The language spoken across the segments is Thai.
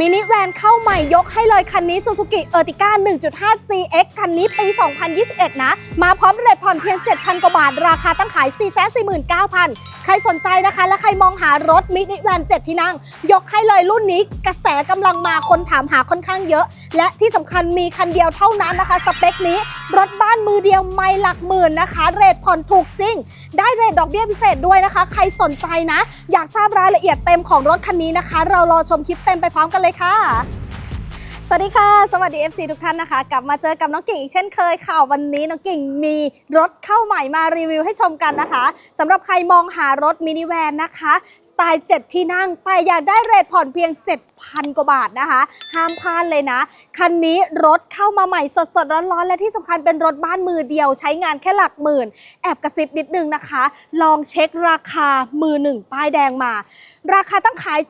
มินิแวนเข้าใหม่ยกให้เลยคันนี้ Suzuki Ertiga 1.5 GX คันนี้ปี 2021 นะ มาพร้อมเรทผ่อนเพียง 7,000 กว่าบาท ราคาตั้งขาย 449,000 ใครสนใจนะคะ และใครมองหารถมินิแวน7ที่นั่ง ยกให้เลยรุ่นนี้กระแสกำลังมาคนถามหาค่อนข้างเยอะ และที่สำคัญมีคันเดียวเท่านั้นนะคะ สเปคนี้รถบ้านมือเดียวไม่หลักหมื่นนะคะ เรทผ่อนถูกจริง ได้เรทดอกเบี้ยพิเศษด้วยนะคะ ใครสนใจนะ อยากทราบรายละเอียดเต็มของรถคันนี้นะคะ เรารอชมคลิปเต็มไปพร้อมกันเลยค่ะ สวัสดีค่ะ สวัสดี FC ทุกท่านนะคะ กลับมาเจอกับน้องกิ่งอีกเช่นเคยค่ะวันนี้น้องกิ่งมีรถเข้าใหม่มารีวิวให้ชมกันนะคะสำหรับใครมองหารถมินิแวนนะคะ สไตล์ 7 ที่นั่งแต่อยากได้เรทผ่อนเพียง 7,000 กว่าบาทนะคะ ห้ามพลาดเลยนะ คันนี้รถเข้ามาใหม่สดๆ ร้อนๆ และที่สำคัญเป็นรถบ้านมือเดียวใช้งานแค่หลักหมื่น แอบกระซิบนิดนึงนะคะ ลองเช็คราคามือหนึ่งป้ายแดงมา ราคาตั้งขาย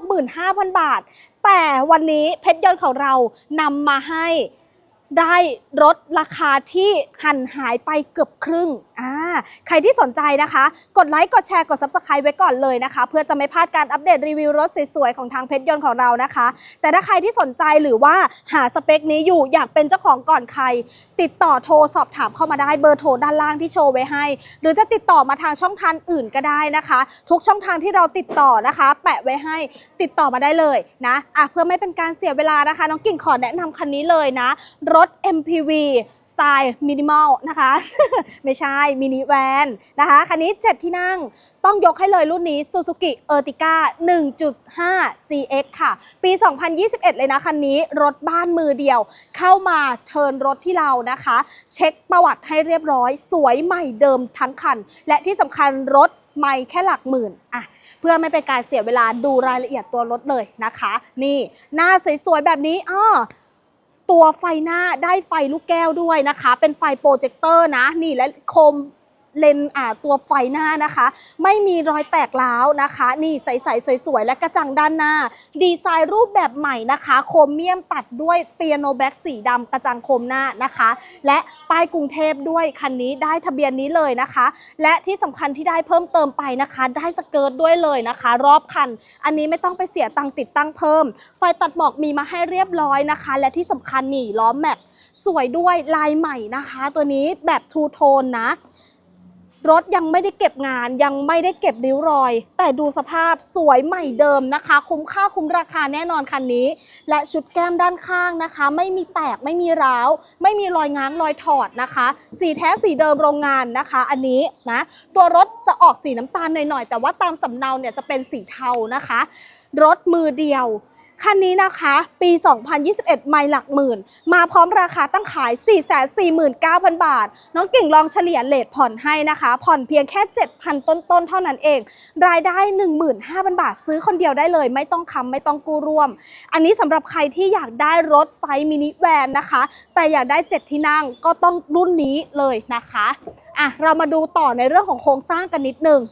765,000 บาท แต่วันนี้เพชรยนต์ของเรานำมาให้ได้ลดราคาที่หันหายไปเกือบครึ่งอ่าใครที่สนใจนะคะ กดไลค์ กดแชร์ กด Subscribe ไว้ก่อนเลยนะคะ เพื่อจะไม่พลาดการอัปเดตรีวิวรถสวยๆ ของทางเพชรยนต์ของเรานะคะ แต่ถ้าใครที่สนใจหรือว่าหาสเปคนี้อยู่อยากเป็นเจ้าของก่อนใคร ติดต่อโทรสอบถามเข้ามาได้เบอร์โทรด้านล่างที่โชว์ไว้ให้ หรือจะติดต่อมาทางช่องทางอื่นก็ได้นะคะ ทุกช่องทางที่เราติดต่อนะคะ แปะไว้ให้ติดต่อมาได้เลยนะอะเพื่อไม่เป็นการเสียเวลานะคะ น้องกิ่งขอแนะนำคันนี้เลยนะ รถ MPV สไตล์มินิมอลนะคะ ไม่ใช่มินิแวนนะคะคันนี้ 7 ที่นั่ง ต้องยกให้เลยรุ่นนี้ Suzuki Ertiga 1.5 GX ค่ะ ปี 2021 เลยนะคันนี้รถบ้านมือเดียว เข้ามาเทิร์นรถที่เรานะคะ เช็คประวัติให้เรียบร้อย สวยใหม่เดิมทั้งคัน และที่สำคัญรถไม่แค่หลักหมื่นอะเพื่อไม่เป็นการเสียเวลาดูรายละเอียดตัวรถเลยนะคะ นี่หน้าสวยๆแบบนี้อ้อตัวไฟหน้าได้ไฟลูกแก้วด้วยนะคะ เป็นไฟโปรเจคเตอร์นะ นี่และโคม เลนส์อ่าตัวไฟหน้านะคะ ไม่มีรอยแตกร้าวนะคะ นี่ใสๆสวยๆ และกระจังด้านหน้า ดีไซน์รูปแบบใหม่นะคะ โครเมียมตัดด้วยเปียโนแบ็กสีดำกระจังโคมหน้านะคะ และป้ายกรุงเทพด้วยคันนี้ได้ทะเบียนนี้เลยนะคะ และที่สำคัญที่ได้เพิ่มเติมไปนะคะ ได้สเกิร์ตด้วยเลยนะคะ รอบคัน อันนี้ไม่ต้องไปเสียตังค์ติดตั้งเพิ่ม ไฟตัดหมอกมีมาให้เรียบร้อยนะคะ และที่สำคัญนี่ล้อมแม็กสวยด้วยลายใหม่นะคะ ตัวนี้แบบทูโทนนะ รถยังไม่ได้เก็บงาน ยังไม่ได้เก็บริ้วรอย แต่ดูสภาพสวยใหม่เดิมนะคะ คุ้มค่าคุ้มราคาแน่นอนคันนี้ และชุดแก้มด้านข้างนะคะ ไม่มีแตกไม่มีร้าว ไม่มีรอยง้างรอยถอดนะคะ สีแท้สีเดิมโรงงานนะคะ อันนี้นะตัวรถจะออกสีน้ำตาลหน่อยๆแต่ว่าตามสำเนาเนี่ยจะเป็นสีเทานะคะ รถมือเดียว คันนี้นะคะปี 2021 ไม่หลักหมื่น มาพร้อมราคาตั้งขาย 449,000 บาท น้องกิ่งลองเฉลี่ยเลทผ่อนให้นะคะ ผ่อนเพียงแค่ 7,000 ต้นๆ เท่านั้นเอง รายได้ 15,000 บาท ซื้อคนเดียวได้เลย ไม่ต้องคำไม่ต้องกู้ร่วม อันนี้สำหรับใครที่อยากได้รถไซส์มินิแวนนะคะ แต่อยากได้ 7 ที่นั่งก็ต้องรุ่นนี้เลยนะคะอะเรามาดูต่อในเรื่องของโครงสร้างกันนิดนึง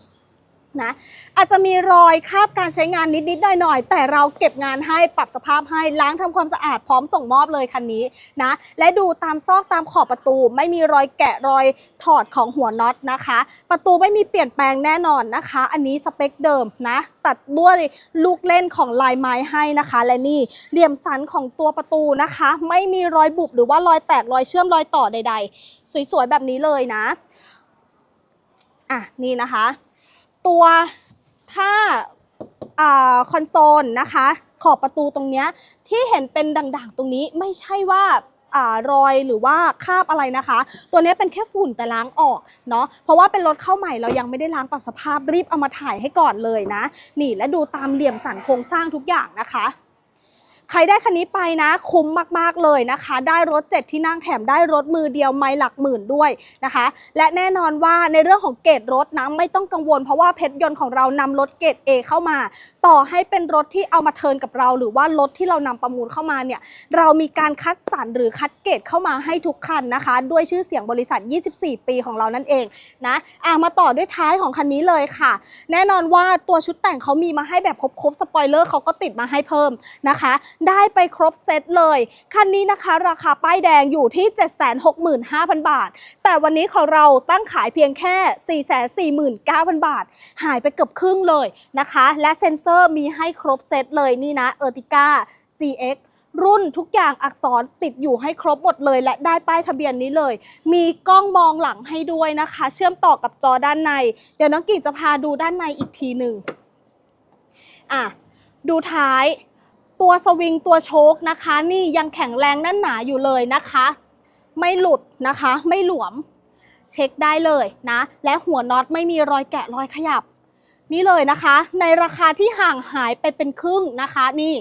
นะอาจจะมีรอยคราบการใช้งานนิดๆหน่อยๆแต่เราเก็บงานให้ปรับสภาพให้ล้างทำความสะอาดพร้อมส่งมอบเลยคันนี้นะและดูตามซอกตามขอบประตู ไม่มีรอยแกะรอยถอดของหัวน็อตนะคะ ประตูไม่มีเปลี่ยนแปลงแน่นอนนะคะ อันนี้สเปคเดิมนะ ตัดด้วยลูกเล่นของลายไม้ให้นะคะ และนี่เหลี่ยมสันของตัวประตูนะคะ ไม่มีรอยบุบหรือว่ารอยแตกรอยเชื่อมรอยต่อใด ๆ สวยๆแบบนี้เลยนะอะนี่นะคะ ตัวถ้าอคอนโซลนะคะ ขอบประตูตรงนี้ที่เห็นเป็นด่างๆ ตรงนี้ไม่ใช่ว่าอรอยหรือว่าคราบอะไรนะคะ ตัวนี้เป็นแค่ฝุ่นแต่ล้างออกเนาะเพราะว่าเป็นรถเข้าใหม่เรายังไม่ได้ล้างปรับสภาพรีบเอามาถ่ายให้ก่อนเลยนะ นี่และดูตามเหลี่ยมสันโครงสร้างทุกอย่างนะคะ ใครได้คันนี้ไปนะ คุ้มมากๆเลยนะคะ ได้รถ 7 ที่นั่งแถมได้รถมือเดียวไม่หลักหมื่นด้วยนะคะ และแน่นอนว่าในเรื่องของเกรดรถนะไม่ต้องกังวล เพราะว่าเพชรยนต์ของเรานำรถเกรด A เข้ามาต่อให้เป็นรถที่เอามาเทินกับเรา หรือว่ารถที่เรานำประมูลเข้ามาเนี่ยเรามีการคัดสรรหรือคัดเกรดเข้ามาให้ทุกคันนะคะ ด้วยชื่อเสียงบริษัท 24 ปีของเรานั่นเองนะอะมาต่อด้วยท้ายของคันนี้เลยค่ะ แน่นอนว่าตัวชุดแต่งเขามีมาให้แบบครบๆสปอยเลอร์เขาก็ติดมาให้เพิ่มนะคะ ได้ไปครบเซตเลยคันนี้นะคะราคาป้ายแดงอยู่ที่ 765,000 บาท แต่วันนี้ของเราตั้งขายเพียงแค่ 449,000 บาท หายไปเกือบครึ่งเลยนะคะ และเซ็นเซอร์มีให้ครบเซตเลยนี่นะเออติก้า GX รุ่นทุกอย่างอักษรติดอยู่ให้ครบหมดเลย และได้ป้ายทะเบียนนี้เลย มีกล้องมองหลังให้ด้วยนะคะ เชื่อมต่อกับจอด้านใน เดี๋ยวน้องกิ่งจะพาดูด้านในอีกทีหนึ่งอะดูท้าย ตัวสวิงตัวโชคนะคะ นี่ยังแข็งแรงแน่นหนาอยู่เลยนะคะ ไม่หลุดนะคะ ไม่หลวม เช็คได้เลยนะ และหัวน็อตไม่มีรอยแกะรอยขยับ นี่เลยนะคะ ในราคาที่ห่างหายไปเป็นครึ่งนะคะ นี่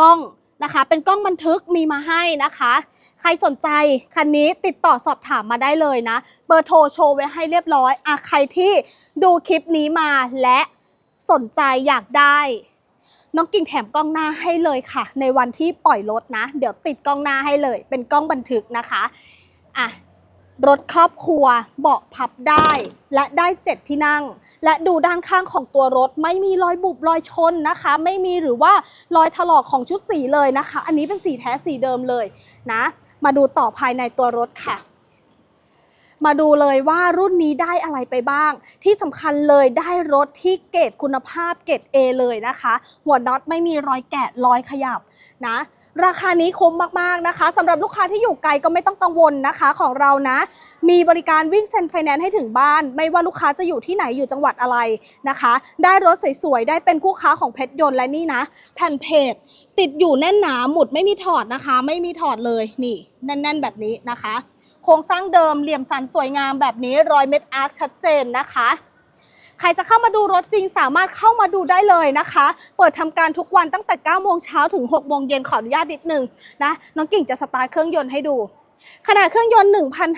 กล้องนะคะ เป็นกล้องบันทึกมีมาให้นะคะ ใครสนใจคันนี้ติดต่อสอบถามมาได้เลยนะ เบอร์โทรโชว์ไว้ให้เรียบร้อยอะใครที่ดูคลิปนี้มาและสนใจอยากได้ น้องกิ่งแถมกล้องหน้าให้เลยค่ะ ในวันที่ปล่อยรถนะ เดี๋ยวติดกล้องหน้าให้เลย เป็นกล้องบันทึกนะคะอะ รถครอบครัวเบาะพับได้ และได้เจ็ดที่นั่ง และดูด้านข้างของตัวรถไม่มีรอยบุบรอยชนนะคะ ไม่มีหรือว่ารอยถลอกของชุดสีเลยนะคะ อันนี้เป็นสีแท้สีเดิมเลยนะ มาดูต่อภายในตัวรถค่ะ มาดูเลยว่ารุ่นนี้ได้อะไรไปบ้าง ที่สำคัญเลยได้รถที่เกรดคุณภาพเกรด A เลยนะคะ หัวน็อตไม่มีรอยแกะรอยขยับนะราคานี้คุ้มมาก ๆ นะคะสำหรับลูกค้าที่อยู่ไกลก็ไม่ต้องกังวลนะคะของเรานะ มีบริการวิ่งเซ็นไฟแนนซ์ให้ถึงบ้าน ไม่ว่าลูกค้าจะอยู่ที่ไหนอยู่จังหวัดอะไรนะคะ ได้รถสวย ๆ ได้เป็นคู่ค้าของเพชรยนต์และนี่นะ แผ่นเพจติดอยู่แน่นหนาหมุดไม่มีถอดนะคะ ไม่มีถอดเลยนี่ แน่น ๆ แบบนี้นะคะ โครงสร้างเดิมเหลี่ยมสันสวยงามแบบนี้รอยเม็ดอาร์คชัดเจนนะคะ ใครจะเข้ามาดูรถจริงสามารถเข้ามาดูได้เลยนะคะ เปิดทำการทุกวันตั้งแต่9โมงเช้าถึง6โมงเย็นขออนุญาตนิดหนึ่งนะน้องกิ่งจะสตาร์ทเครื่องยนต์ให้ดูขนาดเครื่องยนต์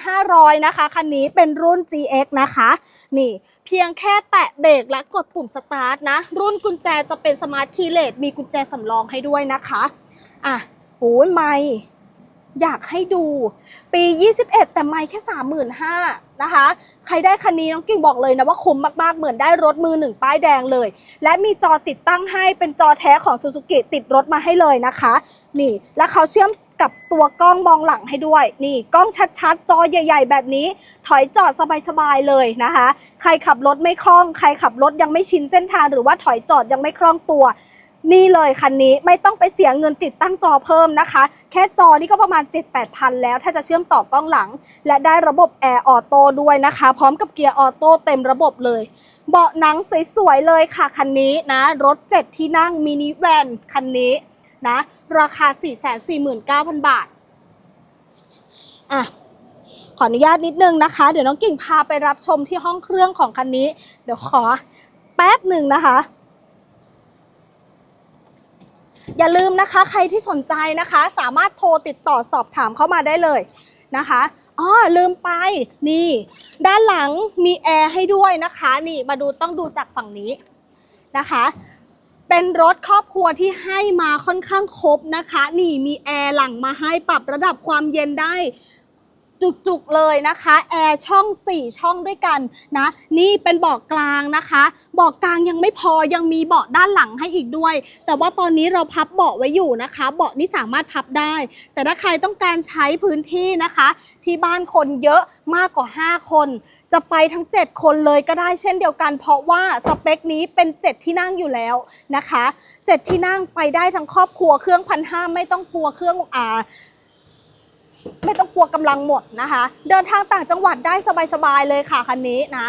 1,500 นะคะ คันนี้เป็นรุ่น GX นะคะ นี่ เพียงแค่แตะเบรกและกดปุ่มสตาร์ทนะ รุ่นกุญแจจะเป็นสมาร์ทคีย์เลสมีกุญแจสำรองให้ด้วยนะคะ อะโอ้ยไม่ อยากให้ดู ปี 21 แต่ไม่แค่ 35,000นะคะ ใครได้คันนี้น้องกิ่งบอกเลยนะว่าคุ้มมากๆ เหมือนได้รถมือหนึ่งป้ายแดงเลย และมีจอติดตั้งให้เป็นจอแท้ของซูซูกิติดรถมาให้เลยนะคะ นี่ แล้วเขาเชื่อมกับตัวกล้องมองหลังให้ด้วย นี่กล้องชัดๆ จอใหญ่ ๆ แบบนี้ ถอยจอดสบายๆเลยนะคะ ใครขับรถไม่คล่อง ใครขับรถยังไม่ชินเส้นทางหรือว่าถอยจอดยังไม่คล่องตัว นี่เลยคันนี้ไม่ต้องไปเสียเงินติดตั้งจอเพิ่มนะคะ แค่จอนี่ก็ประมาณ 7-8พันแล้ว ถ้าจะเชื่อมต่อกล้องหลัง และได้ระบบแอร์ออโต้ด้วยนะคะ พร้อมกับเกียร์ออโต้เต็มระบบเลย เบาะหนังสวยๆเลยค่ะคันนี้นะ รถ 7 ที่นั่งมินิแวนคันนี้นะ ราคา 449,000 บาท อะขออนุญาตนิดนึงนะคะ เดี๋ยวน้องกิ่งพาไปรับชมที่ห้องเครื่องของคันนี้ เดี๋ยวขอแป๊บหนึ่งนะคะ อย่าลืมนะคะใครที่สนใจนะคะ สามารถโทรติดต่อสอบถามเข้ามาได้เลยนะคะอ๋อลืมไปนี่ ด้านหลังมีแอร์ให้ด้วยนะคะ นี่มาดูต้องดูจากฝั่งนี้นะคะ เป็นรถครอบครัวที่ให้มาค่อนข้างครบนะคะ นี่มีแอร์หลังมาให้ปรับระดับความเย็นได้ จุกๆเลยนะคะแอร์ช่อง 4 ช่องด้วยกันนะนี่เป็นเบาะกลางนะคะเบาะกลางยังไม่พอยังมีเบาะด้านหลังให้อีกด้วย แต่ว่าตอนนี้เราพับเบาะไว้อยู่นะคะ เบาะนี้สามารถพับได้ แต่ถ้าใครต้องการใช้พื้นที่นะคะ ที่บ้านคนเยอะมากกว่า 5 คน จะไปทั้ง 7 คนเลยก็ได้เช่นเดียวกัน เพราะว่าสเปคนี้เป็น 7 ที่นั่งอยู่แล้วนะคะ 7 ที่นั่งไปได้ทั้งครอบครัวเครื่องพันห้าไม่ต้องกลัวเครื่องอ่า ไม่ต้องกลัวกำลังหมดนะคะ เดินทางต่างจังหวัดได้สบายๆเลยค่ะคันนี้นะ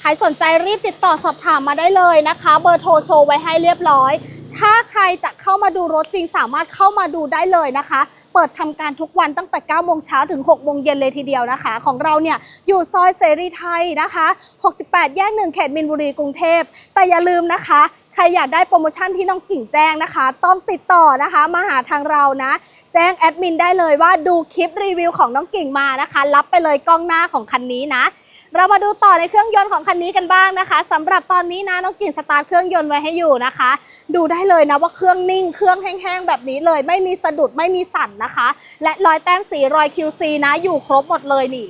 ใครสนใจรีบติดต่อสอบถามมาได้เลยนะคะ เบอร์โทรโชว์ไว้ให้เรียบร้อย ถ้าใครจะเข้ามาดูรถจริงสามารถเข้ามาดูได้เลยนะคะ เปิดทำการทุกวันตั้งแต่ 9 โมงเช้าถึง 6 โมงเย็นเลยทีเดียวนะคะ ของเราเนี่ยอยู่ซอยเสรีไทยนะคะ 68 แยกหนึ่งเขตมินบุรีกรุงเทพ แต่อย่าลืมนะคะ ใครอยากได้โปรโมชั่นที่น้องกิ่งแจ้งนะคะ ต้องติดต่อนะคะมาหาทางเรานะ แจ้งแอดมินได้เลยว่าดูคลิปรีวิวของน้องกิ่งมานะคะ รับไปเลยกล้องหน้าของคันนี้นะ เรามาดูต่อในเครื่องยนต์ของคันนี้กันบ้างนะคะสำหรับตอนนี้นะน้องกิ่งสตาร์ทเครื่องยนต์ไว้ให้อยู่นะคะ ดูได้เลยนะว่าเครื่องนิ่งเครื่องแห้งๆแบบนี้เลย ไม่มีสะดุดไม่มีสั่นนะคะ และรอยแต้มสีรอย QC นะ อยู่ครบหมดเลยนี่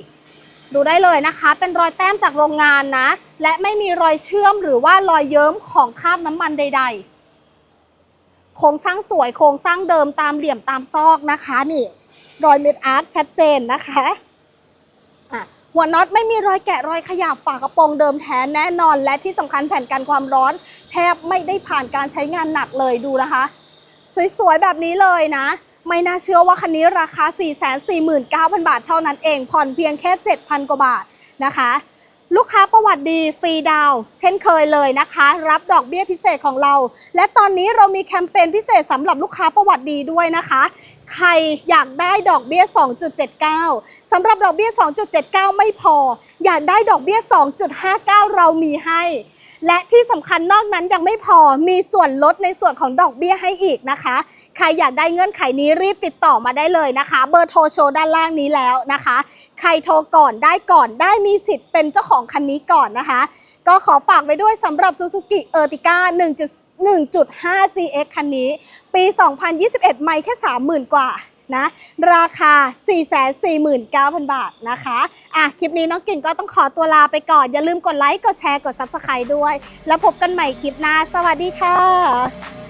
ดูได้เลยนะคะ เป็นรอยแต้มจากโรงงานนะ และไม่มีรอยเชื่อมหรือว่ารอยเยิ้มของคราบน้ำมันใด ๆ โครงสร้างสวยโครงสร้างเดิมตามเหลี่ยมตามซอกนะคะนี่ รอยเม็ดอาร์ตชัดเจนนะคะหัวน็อตไม่มีรอยแกะรอยขยับฝากระโปรงเดิมแท้แน่นอน และที่สำคัญแผ่นกันความร้อน แทบไม่ได้ผ่านการใช้งานหนักเลยดูนะคะ สวยๆแบบนี้เลยนะ ไม่น่าเชื่อว่าคันนี้ราคา 449,000 บาทเท่านั้นเอง ผ่อนเพียงแค่ 7,000 กว่าบาทนะคะ ลูกค้าประวัติดีฟรีดาวน์เช่นเคยเลยนะคะ รับดอกเบี้ยพิเศษของเรา และตอนนี้เรามีแคมเปญพิเศษสำหรับลูกค้าประวัติดีด้วยนะคะ ใครอยากได้ดอกเบี้ย 2.79สำหรับดอกเบี้ย 2.79 ไม่พอ อยากได้ดอกเบี้ย 2.59 เรามีให้ และที่สำคัญนอกนั้นยังไม่พอมีส่วนลดในส่วนของดอกเบี้ยให้อีกนะคะ ใครอยากได้เงื่อนไขนี้รีบติดต่อมาได้เลยนะคะ เบอร์โทรโชว์ด้านล่างนี้แล้วนะคะ ใครโทรก่อนได้ก่อนได้มีสิทธิ์เป็นเจ้าของคันนี้ก่อนนะคะ ก็ขอฝากไว้ด้วยสำหรับ Suzuki Ertiga 1.1.5 GX คันนี้ ปี 2021 ไม่แค่ 30,000 กว่า นะ ราคา 449,000 บาทนะคะอะคลิปนี้น้องกิ่งก็ต้องขอตัวลาไปก่อน อย่าลืมกดไลค์ กดแชร์ กด Subscribe ด้วย แล้วพบกันใหม่คลิปหน้า สวัสดีค่ะ